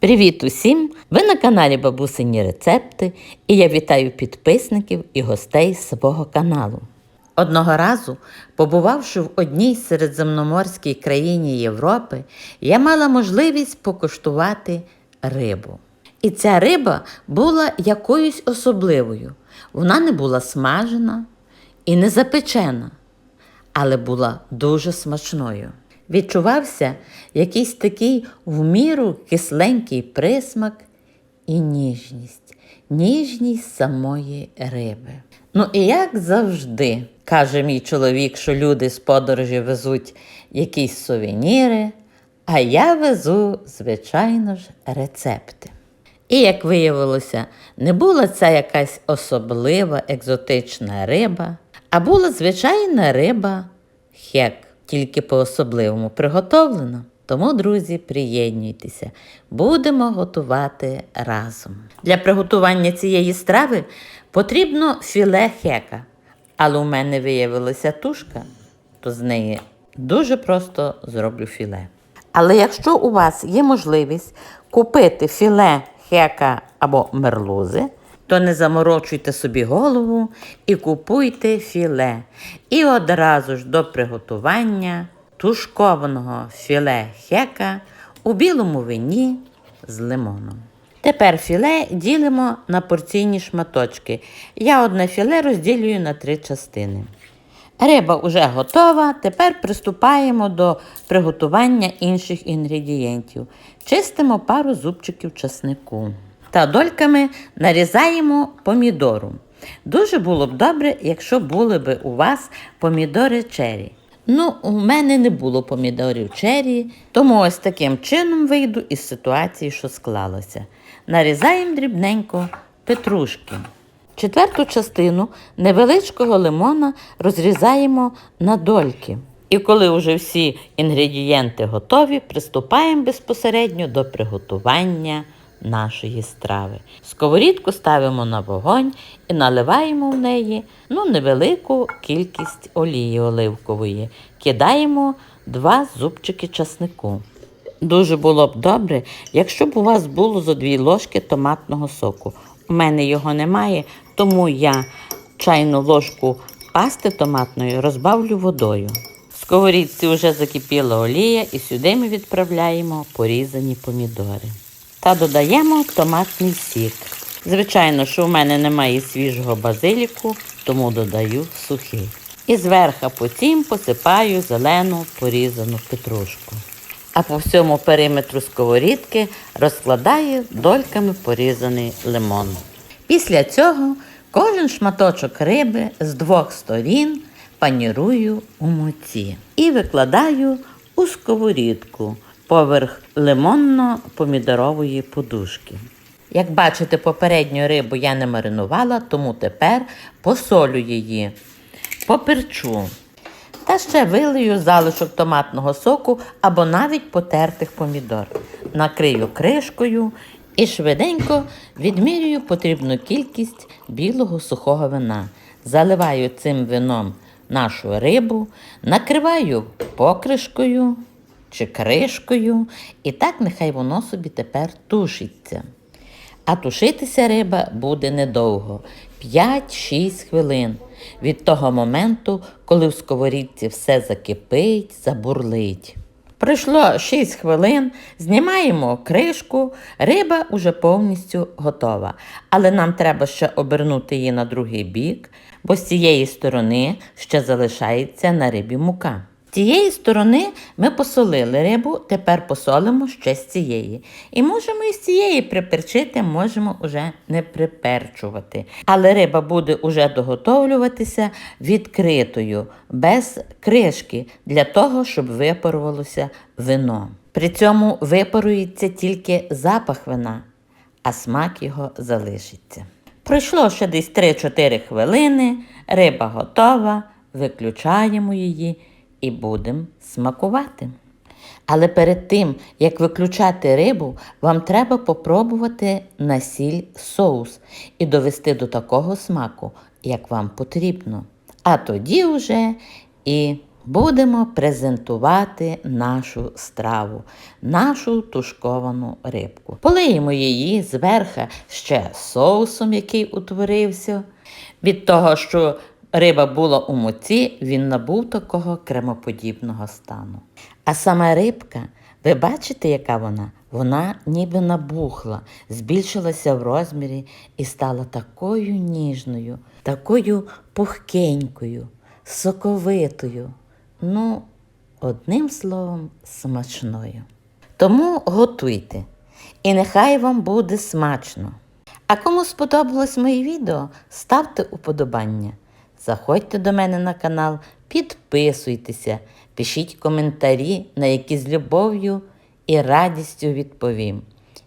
Привіт усім! Ви на каналі Бабусині Рецепти, і я вітаю підписників і гостей свого каналу. Одного разу, побувавши в одній середземноморській країні Європи, я мала можливість покуштувати рибу. І ця риба була якоюсь особливою. Вона не була смажена і не запечена, але була дуже смачною. Відчувався якийсь такий в міру кисленький присмак і ніжність, ніжність самої риби. Ну і як завжди, каже мій чоловік, що люди з подорожі везуть якісь сувеніри, а я везу, звичайно ж, рецепти. І як виявилося, не була це якась особлива екзотична риба, а була звичайна риба хек, тільки по-особливому приготовлена. Тому, друзі, приєднуйтеся, будемо готувати разом. Для приготування цієї страви потрібно філе хека, але у мене виявилася тушка, то з неї дуже просто зроблю філе. Але якщо у вас є можливість купити філе хека або мерлузи, то не заморочуйте собі голову і купуйте філе. І одразу ж до приготування тушкованого філе хека у білому вині з лимоном. Тепер філе ділимо на порційні шматочки. Я одне філе розділюю на три частини. Риба вже готова. Тепер приступаємо до приготування інших інгредієнтів. Чистимо пару зубчиків часнику. Та дольками нарізаємо помідору. Дуже було б добре, якщо були б у вас помідори чері. Ну, у мене не було помідорів чері, тому ось таким чином вийду із ситуації, що склалося. Нарізаємо дрібненько петрушки. Четверту частину невеличкого лимона розрізаємо на дольки. І коли вже всі інгредієнти готові, приступаємо безпосередньо до приготування нашої страви. Сковорідку ставимо на вогонь і наливаємо в неї ну, невелику кількість олії оливкової. Кидаємо два зубчики часнику. Дуже було б добре, якщо б у вас було зо дві ложки томатного соку. У мене його немає, тому я чайну ложку пасти томатної розбавлю водою. В сковорідці вже закипіла олія і сюди ми відправляємо порізані помідори. Та додаємо томатний сік. Звичайно, що у мене немає свіжого базиліку, тому додаю сухий. І зверху потім посипаю зелену порізану петрушку. А по всьому периметру сковорідки розкладаю дольками порізаний лимон. Після цього кожен шматочок риби з двох сторін панірую у муці і викладаю у сковорідку поверх лимонно-помідорової подушки. Як бачите, попередню рибу я не маринувала, тому тепер посолю її, поперчу. Та ще вилию залишок томатного соку або навіть потертих помідор. Накрию кришкою і швиденько відмірюю потрібну кількість білого сухого вина. Заливаю цим вином нашу рибу, накриваю покришкою чи кришкою, і так нехай воно собі тепер тушиться. А тушитися риба буде недовго 5-6 хвилин від того моменту, коли в сковорідці все закипить, забурлить. Пройшло 6 хвилин, знімаємо кришку, риба уже повністю готова. Але нам треба ще обернути її на другий бік, бо з цієї сторони ще залишається на рибі мука. Цієї сторони ми посолили рибу, тепер посолимо ще з цієї. І можемо і з цієї приперчити, можемо вже не приперчувати. Але риба буде уже доготовлюватися відкритою, без кришки, для того, щоб випарувалося вино. При цьому випарується тільки запах вина, а смак його залишиться. Пройшло ще десь 3-4 хвилини, риба готова, виключаємо її і будемо смакувати. Але перед тим, як виключати рибу, вам треба попробувати на сіль соус і довести до такого смаку, як вам потрібно. А тоді вже і Будемо презентувати нашу страву, нашу тушковану рибку. Полиємо її зверха ще соусом, який утворився. Від того, що риба була у муці, він набув такого кремоподібного стану. А сама рибка, ви бачите, яка вона? Вона ніби набухла, збільшилася в розмірі і стала такою ніжною, такою пухкенькою, соковитою. Ну, одним словом, смачною. Тому готуйте, і нехай вам буде смачно. А кому сподобалось моє відео, ставте уподобання. Заходьте до мене на канал, підписуйтеся, пишіть коментарі, на які з любов'ю і радістю відповім.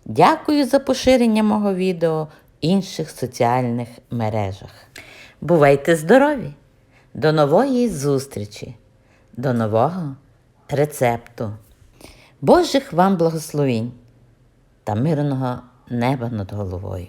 Дякую за поширення мого відео в інших соціальних мережах. Бувайте здорові! До нової зустрічі, до нового рецепту. Божих вам благословінь та мирного неба над головою.